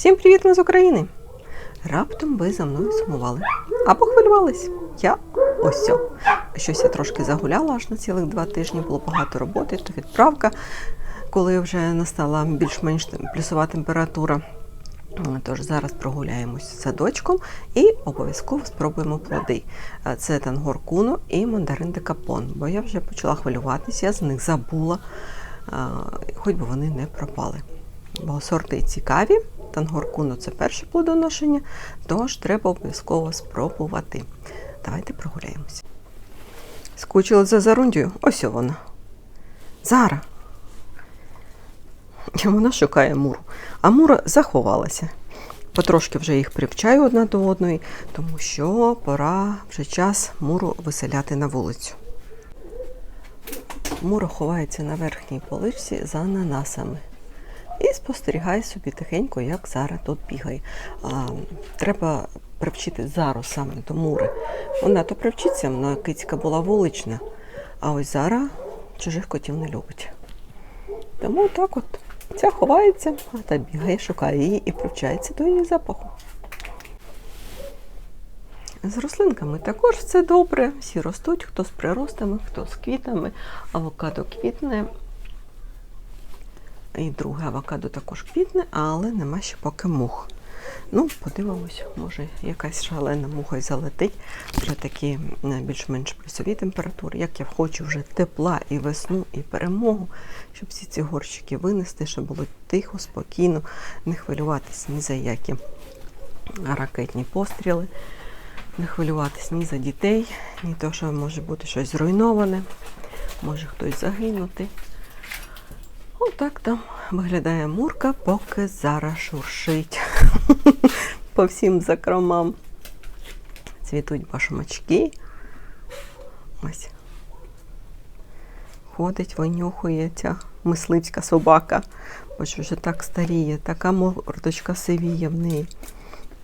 Всім привіт ми з України! Раптом ви за мною сумували. Або хвилювались. Я ось. Щось я трошки загуляла аж на цілих два тижні, було багато роботи, то відправка, коли вже настала більш-менш плюсова температура. Тож зараз прогуляємось з садочком і обов'язково спробуємо плоди. Це тангор куно і мандарин де капон, бо я вже почала хвилюватися, я з них забула, хоч би вони не пропали. Бо сорти цікаві, тангор куно це перше плодоношення, тож треба обов'язково спробувати. Давайте прогуляємося. Скучили за зарундію? Ось вона. Зара. Вона шукає муру. А мура заховалася. Потрошки вже їх привчаю одна до одної, тому що пора вже час муру виселяти на вулицю. Мура ховається на верхній поличці за ананасами. І спостерігає собі тихенько, як Зара тут бігає. А, треба привчити Зару саме до мури. Вона то привчиться, вона кицька була вулична, а ось Зара чужих котів не любить. Тому так от ця ховається, а та бігає, шукає її і привчається до її запаху. З рослинками також все добре. Всі ростуть, хто з приростами, хто з квітами. Авокадо квітне. І друге авокадо також квітне, але нема ще поки мух. Ну, подивимось, може якась шалена муха й залетить. Вже такі е, більш-менш плюсові температури. Як я хочу вже тепла і весну, і перемогу, щоб всі ці горщики винести, щоб було тихо, спокійно, не хвилюватись ні за які ракетні постріли, не хвилюватись ні за дітей, ні то, що може бути щось зруйноване, може хтось загинути. Отак там виглядає мурка, поки зараз шуршить по всім закромам. Цвітуть башмачки. Ось. Ходить, винюхує мисливська собака. Що вже так старіє, така мордочка сивіє в неї.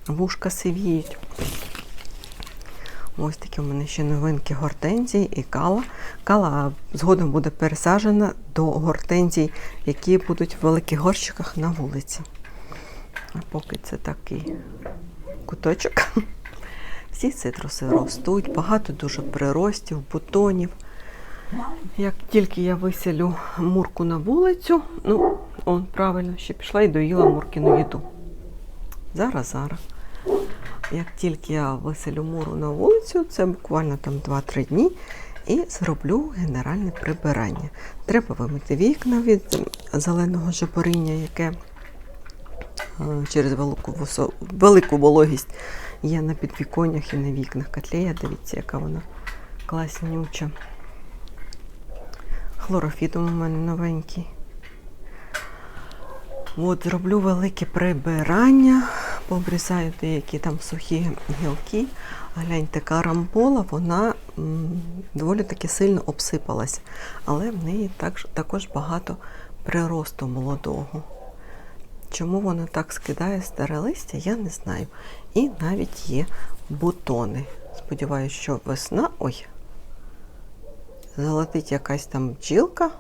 Вушка сивіють. Ось такі у мене ще новинки гортензії і кала. Кала згодом буде пересаджена до гортензій, які будуть в великих горщиках на вулиці. А поки це такий куточок. Всі цитруси ростуть, багато дуже приростів, бутонів. Як тільки я виселю мурку на вулицю, ну, он правильно, ще пішла і доїла муркину їду. Зараз, зараз. Як тільки я виселю муру на вулицю, це буквально там 2-3 дні, і зроблю генеральне прибирання. Треба вимити вікна від зеленого жабориння, яке е, через велику, велику вологість є на підвіконнях і на вікнах. Котлея, дивіться, яка вона класнюча. Хлорофітом у мене новенький. От, зроблю велике прибирання, пообрізаю деякі там сухі гілки. Гляньте, карамбола, вона доволі таки сильно обсипалась, але в неї також, також багато приросту молодого. Чому вона так скидає старе листя, я не знаю. І навіть є бутони. Сподіваюсь, що весна. Ой, залетить якась там бджілка.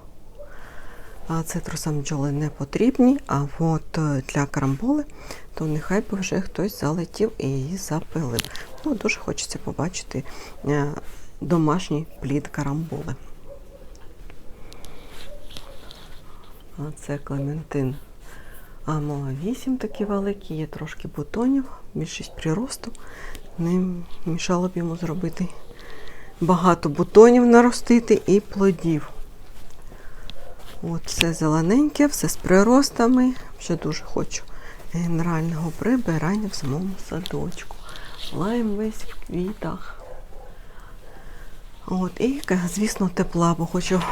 Цитрусам бджоли не потрібні, а от е, для карамболи, то нехай би вже хтось залетів і її запилив. Ну, дуже хочеться побачити е, домашній плід карамболи. А це Клементин Амоа 8 такі великі, є трошки бутонів, більшість приросту. Не мішало б йому зробити багато бутонів наростити і плодів. От все зелененьке, все з приростами. Вже дуже хочу генерального прибирання в самому садочку. Лайм весь в квітах. От, і, звісно, тепла, бо хочу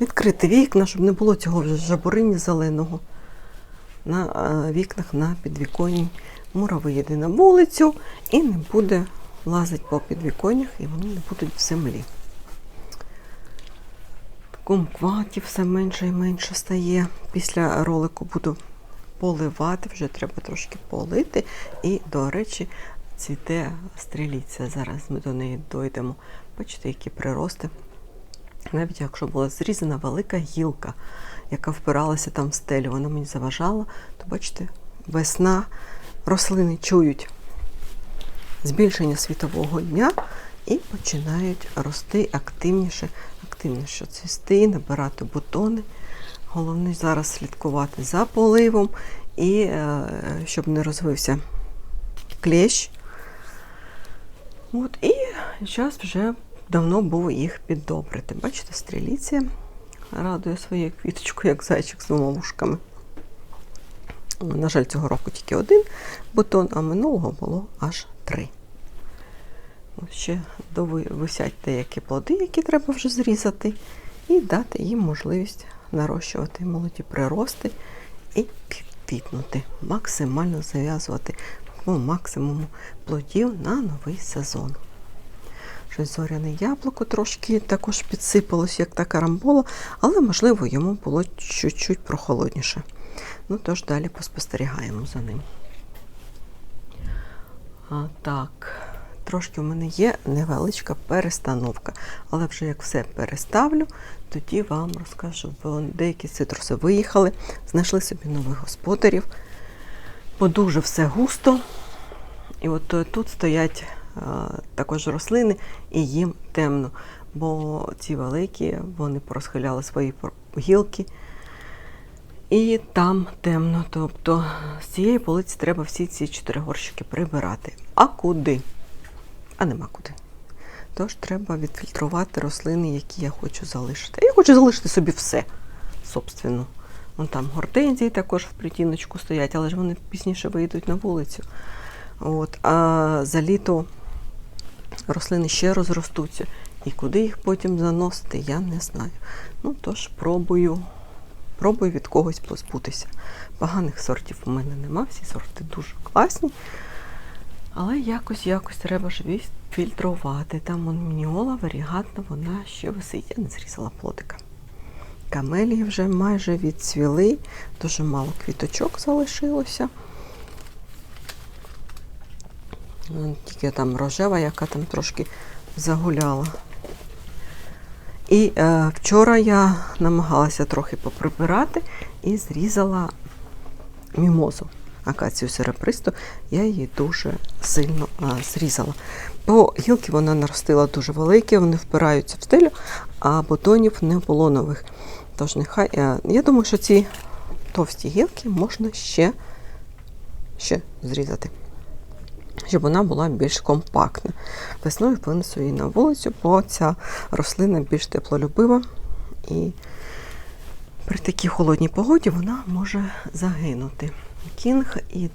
відкрити вікна, щоб не було цього вже жабуриння зеленого на е, вікнах на підвіконні. Мура виїде на вулицю і не буде лазити по підвіконнях, і вони не будуть в землі. Кумкватів все менше і менше стає. Після ролику буду поливати, вже треба трошки полити. І, до речі, цвіте стріліця. Зараз ми до неї дойдемо. Бачите, які прирости. Навіть якщо була зрізана велика гілка, яка впиралася там в стелю, вона мені заважала, то бачите, весна, рослини чують збільшення світового дня і починають рости активніше, активніше цвісти, набирати бутони. Головне зараз слідкувати за поливом і е, щоб не розвився клещ. От, і час вже давно був їх піддобрити. Бачите, стріліція радує своєю квіточкою, як зайчик з двома вушками. На жаль, цього року тільки один бутон, а минулого було аж три. Ще висять деякі плоди, які треба вже зрізати, і дати їм можливість нарощувати молоді прирости і квітнути, максимально зав'язувати по максимуму плодів на новий сезон. Щось зоряне яблуко трошки також підсипалось, як та карамбола, але, можливо, йому було чуть-чуть прохолодніше. Ну, тож далі поспостерігаємо за ним. А, так, трошки в мене є невеличка перестановка, але вже як все переставлю, тоді вам розкажу. Бо деякі цитруси виїхали, знайшли собі нових господарів, бо дуже все густо. І от е, тут стоять е, також рослини, і їм темно, бо ці великі вони порозхиляли свої гілки. І там темно. Тобто з цієї полиці треба всі ці чотири горщики прибирати. А куди? А нема куди. Тож треба відфільтрувати рослини, які я хочу залишити. Я хочу залишити собі все, собственно. Вон там гортензії також в притіночку стоять, але ж вони пізніше вийдуть на вулицю. От. А за літо рослини ще розростуться. І куди їх потім заносити, я не знаю. Ну, тож пробую, пробую від когось позбутися. Поганих сортів у мене нема, всі сорти дуже класні. Але якось якось треба ж відфільтрувати. Там вон мініола варігатна, вона ще висить. Я не зрізала плодика. Камелії вже майже відцвіли, дуже мало квіточок залишилося. Вон Тільки там рожева, яка там трошки загуляла. І е, вчора я намагалася трохи поприбирати і зрізала мімозу, акацію серебристу. Я її дуже сильно зрізала. Бо гілки вона наростила дуже великі, вони впираються в стелю, а бутонів не було нових. Тож нехай. е, я думаю, що ці товсті гілки можна ще, ще зрізати щоб вона була більш компактна. Весною винесу її на вулицю, бо ця рослина більш теплолюбива і при такій холодній погоді вона може загинути. Кінг і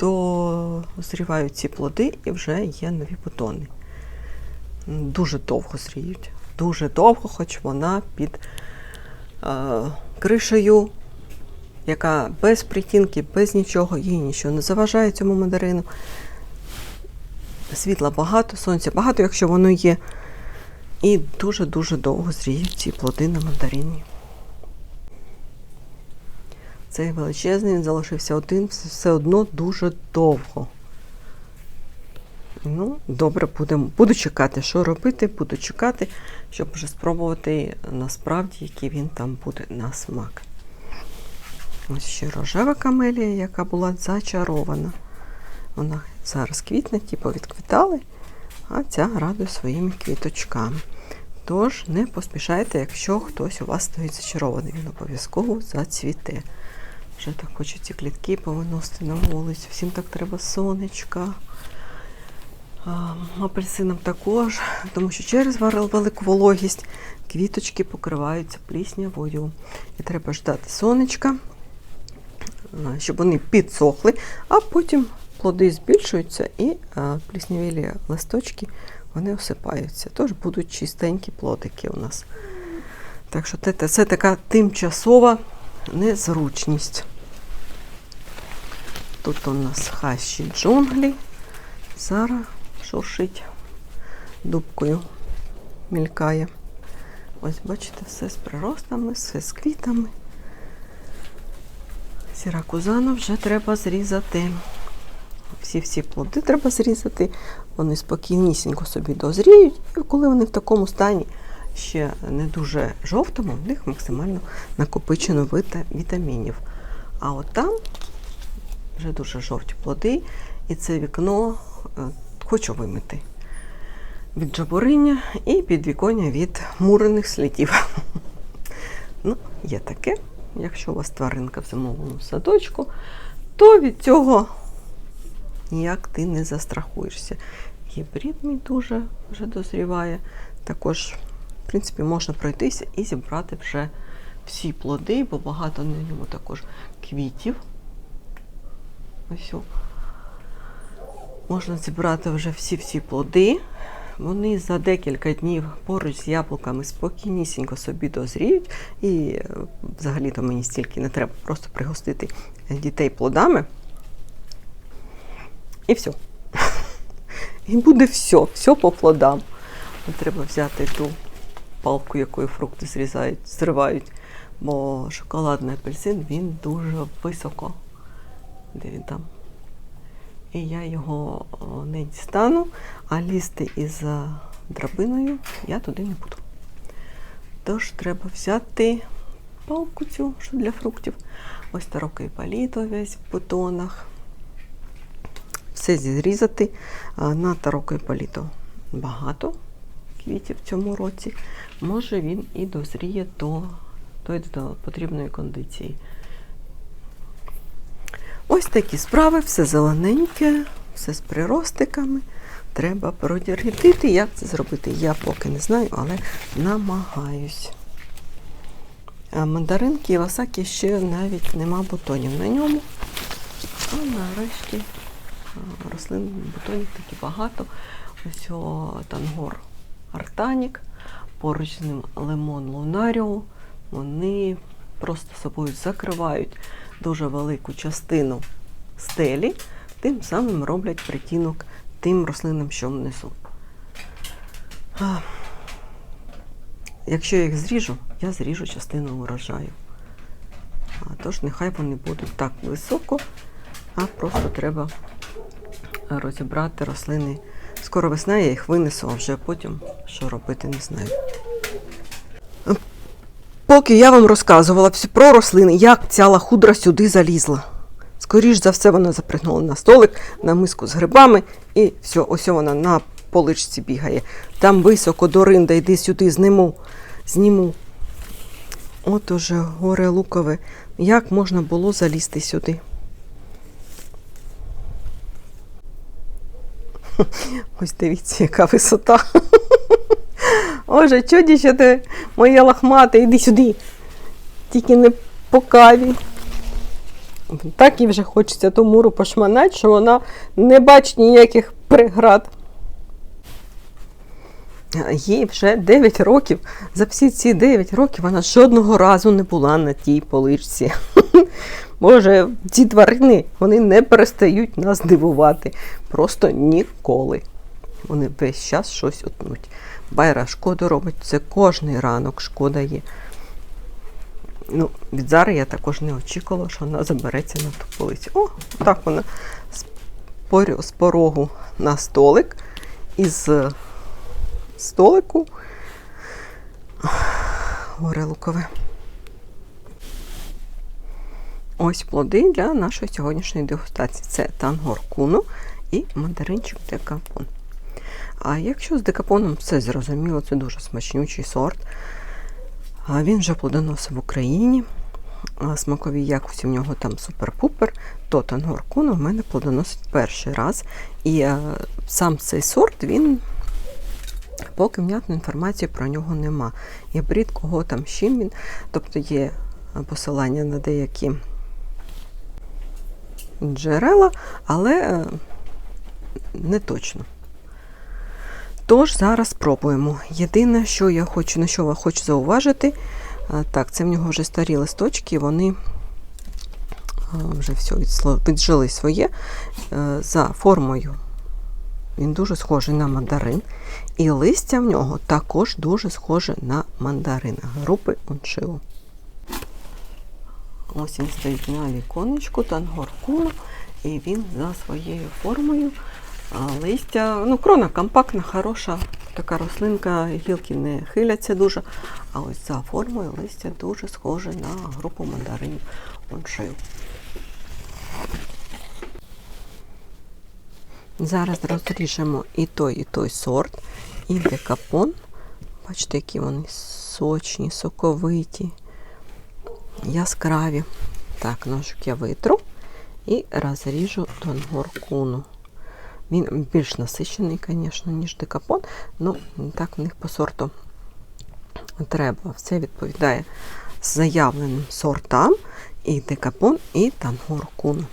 дозрівають ці плоди, і вже є нові бутони. Дуже довго зріють. Дуже довго, хоч вона під е, кришею, яка без притінки, без нічого, їй нічого не заважає цьому мандарину світла багато, сонця багато, якщо воно є. І дуже-дуже довго зріють ці плоди на мандарині. Цей величезний, він залишився один, все одно дуже довго. Ну, добре, будемо. Буду чекати, що робити, буду чекати, щоб вже спробувати насправді, який він там буде на смак. Ось ще рожева камелія, яка була зачарована. Вона зараз квітне, ті повідквітали, а ця радує своїми квіточками. Тож не поспішайте, якщо хтось у вас стоїть зачарований, він обов'язково зацвіте. Вже так хочу ці клітки повиносити на вулицю. Всім так треба сонечка. Апельсинам також, тому що через велику вологість квіточки покриваються пліснявою. І треба ждати сонечка, щоб вони підсохли, а потім плоди збільшуються і пліснявілі листочки вони осипаються. Тож будуть чистенькі плодики у нас. Так що це така тимчасова незручність. Тут у нас хащі джунглі. Зараз шуршить дубкою, мількає. Ось, бачите, все з приростами, все з квітами. Сіракузану вже треба зрізати. Всі-всі плоди треба зрізати, вони спокійнісінько собі дозріють, і коли вони в такому стані ще не дуже жовтому, в них максимально накопичено віта- вітамінів. А от там вже дуже жовті плоди, і це вікно е, хочу вимити від жабуриння і підвіконня від мурених слідів. Ну, є таке. Якщо у вас тваринка в зимовому садочку, то від цього ніяк ти не застрахуєшся. Гібрид мій дуже вже дозріває. Також, в принципі, можна пройтися і зібрати вже всі плоди, бо багато на ньому також квітів. Ось. Можна зібрати вже всі-всі плоди. Вони за декілька днів поруч з яблуками спокійнісінько собі дозріють. І е, взагалі-то мені стільки не треба просто пригостити дітей плодами. І все. І буде все, все по плодам. Треба взяти ту палку, якою фрукти зрізають, зривають, бо шоколадний апельсин він дуже високо. Де він там? І я його не дістану, а лізти із е, драбиною я туди не буду. Тож треба взяти палку цю, що для фруктів. Ось тарокий паліто весь в бутонах. Все зрізати. На тарокий паліто багато квітів в цьому році. Може він і дозріє до, до потрібної кондиції. Ось такі справи, все зелененьке, все з приростиками. Треба продіргітити. Як це зробити? Я поки не знаю, але намагаюсь. А мандаринки Івасакі ще навіть нема бутонів на ньому. А нарешті рослин бутонів таки багато. Ось о, тангор Артанік, поруч з ним лимон Лунаріо. Вони просто собою закривають дуже велику частину стелі, тим самим роблять притінок тим рослинам, що внизу. Якщо я їх зріжу, я зріжу частину урожаю. Тож нехай вони будуть так високо, а просто треба розібрати рослини. Скоро весна, я їх винесу, а вже потім що робити, не знаю. Поки я вам розказувала про рослини, як ця лахудра сюди залізла. Скоріш за все, вона запригнула на столик, на миску з грибами, і все, ось вона на поличці бігає. Там високо до ринда, йди сюди, зніму. зніму. От уже горе лукове. Як можна було залізти сюди? Ось дивіться, яка висота. Оже, чуді, що ти моє лохмате, іди сюди. Тільки не по каві. Так і вже хочеться ту муру пошманати, що вона не бачить ніяких преград. Їй вже 9 років. За всі ці 9 років вона жодного разу не була на тій поличці. Боже, ці тварини вони не перестають нас дивувати. Просто ніколи. Вони весь час щось утнуть. Байра шкоду робить, це кожний ранок шкода є. Ну, від Зари я також не очікувала, що вона забереться на ту полицю. О, так вона з, порогу на столик. Із столику. Горе лукове. Ось плоди для нашої сьогоднішньої дегустації. Це тангор куну і мандаринчик декапон. А якщо з декапоном все зрозуміло, це дуже смачнючий сорт. Він вже плодоносив в Україні. Смакові якості в нього там супер-пупер, то тангор куну в мене плодоносить перший раз. І е, сам цей сорт, він поки внятної інформації про нього нема. Є брід, кого там з чим він. Тобто є посилання на деякі джерела, але е, не точно. Тож зараз спробуємо. Єдине, що я хочу, на що я хочу зауважити, так, це в нього вже старі листочки, вони вже все віджили своє. Е, За формою він дуже схожий на мандарин. І листя в нього також дуже схоже на мандарин групи Уншио. Ось він стоїть на віконечку, тангоркуну, і він за своєю формою листя, ну, крона компактна, хороша, така рослинка, гілки не хиляться дуже. А ось за формою листя дуже схоже на групу мандаринів оншив. Зараз розріжемо і той, і той сорт, і декапон. Бачите, які вони сочні, соковиті, яскраві. Так, ножик я витру і розріжу донгоркуну. Він більш насичений, звісно, ніж декапон, ну так в них по сорту треба. Все відповідає заявленим сортам і декапон, і тангоркуну.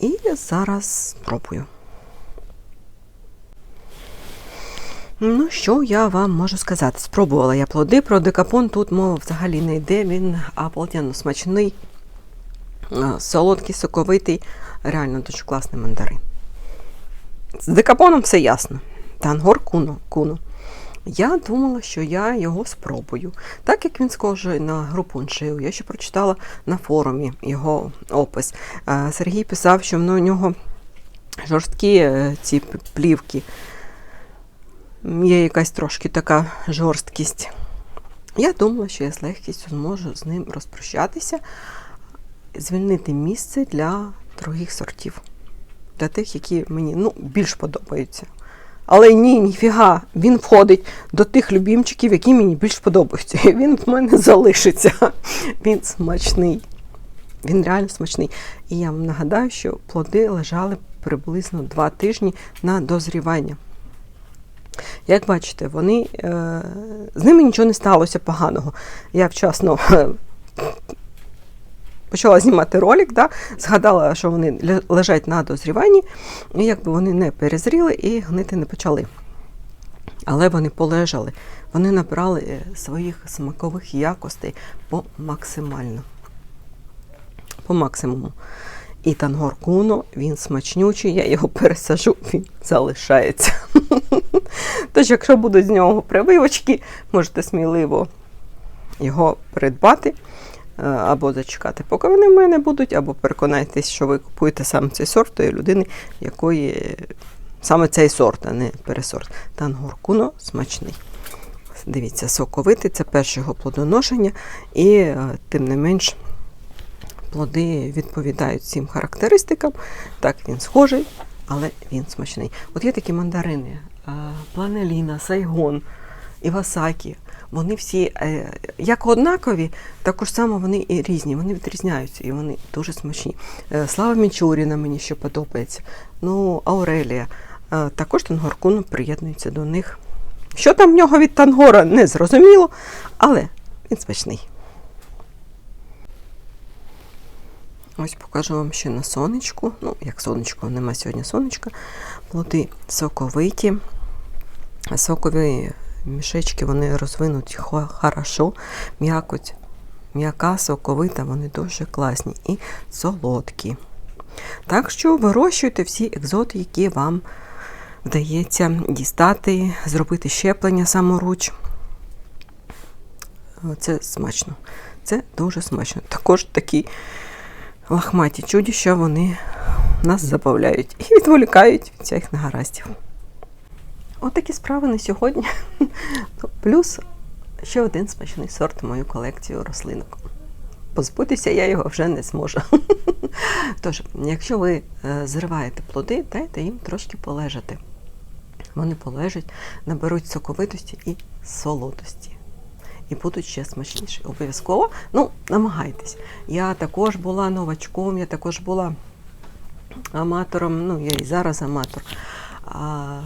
І зараз спробую. Ну, що я вам можу сказати? Спробувала я плоди. Про декапон тут мова взагалі не йде. Він обалденно смачний, солодкий, соковитий, реально дуже класний мандарин. З декапоном все ясно. Тангор куно. куно. Я думала, що я його спробую. Так як він схожий на групуншию, я ще прочитала на форумі його опис. Е, Сергій писав, що у нього жорсткі е, ці плівки. Є якась трошки така жорсткість. Я думала, що я з легкістю зможу з ним розпрощатися, звільнити місце для других сортів, для тих, які мені ну, більш подобаються. Але ні, ніфіга, він входить до тих любімчиків, які мені більш подобаються. І він в мене залишиться. Він смачний. Він реально смачний. І я вам нагадаю, що плоди лежали приблизно два тижні на дозрівання. Як бачите, вони, е, з ними нічого не сталося поганого. Я вчасно почала знімати ролик, да, згадала, що вони лежать на дозріванні, і якби вони не перезріли і гнити не почали. Але вони полежали, вони набрали е, своїх смакових якостей по максимально. По максимуму. І тангор куно, він смачнючий, я його пересажу, він залишається. Тож, якщо будуть з нього прививочки, можете сміливо його придбати або зачекати, поки вони в мене будуть, або переконайтесь, що ви купуєте саме цей сорт тої людини, якої саме цей сорт, а не пересорт. Тангор куно смачний. Дивіться, соковитий, це перше його плодоношення, і е, тим не менш плоди відповідають цим характеристикам. Так, він схожий, але він смачний. От є такі мандарини: е, планеліна, сайгон, івасакі. Вони всі е, як однакові, також само вони і різні. Вони відрізняються і вони дуже смачні. Е, Слава Мічуріна мені ще подобається. Ну, Аурелія. Е, Також тангоркуну приєднується до них. Що там в нього від тангора, не зрозуміло, але він смачний. Ось покажу вам ще на сонечку. Ну, як сонечко, нема сьогодні сонечка. Плоди соковиті. Сокові мішечки вони розвинуті хорошо. М'якоть м'яка, соковита, вони дуже класні і солодкі. Так що вирощуйте всі екзоти, які вам вдається дістати, зробити щеплення саморуч. Це смачно. Це дуже смачно. Також такі лахматі чудіща вони нас забавляють і відволікають від цих негараздів. От такі справи на сьогодні. Плюс ще один смачний сорт в мою колекцію рослинок. Позбутися я його вже не зможу. Тож, якщо ви е, зриваєте плоди, дайте їм трошки полежати. Вони полежать, наберуть соковитості і солодості. І будуть ще смачніші. Обов'язково, ну, намагайтесь. Я також була новачком, я також була аматором, ну, я і зараз аматор. А,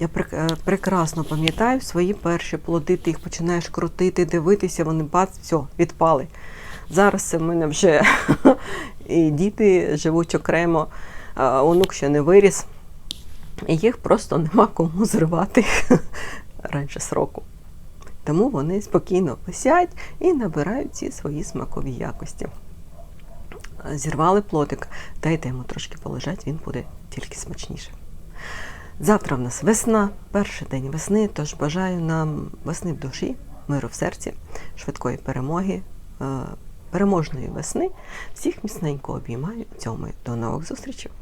я е, прекрасно пам'ятаю свої перші плоди, ти їх починаєш крутити, дивитися, вони бац, все, відпали. Зараз в мене вже і діти живуть окремо, онук ще не виріс. І їх просто нема кому зривати раніше сроку. Тому вони спокійно висять і набирають ці свої смакові якості. Зірвали плотик, дайте йому трошки полежати, він буде тільки смачніше. Завтра в нас весна, перший день весни, тож бажаю нам весни в душі, миру в серці, швидкої перемоги, е, переможної весни. Всіх міцненько обіймаю. Цьому до нових зустрічей!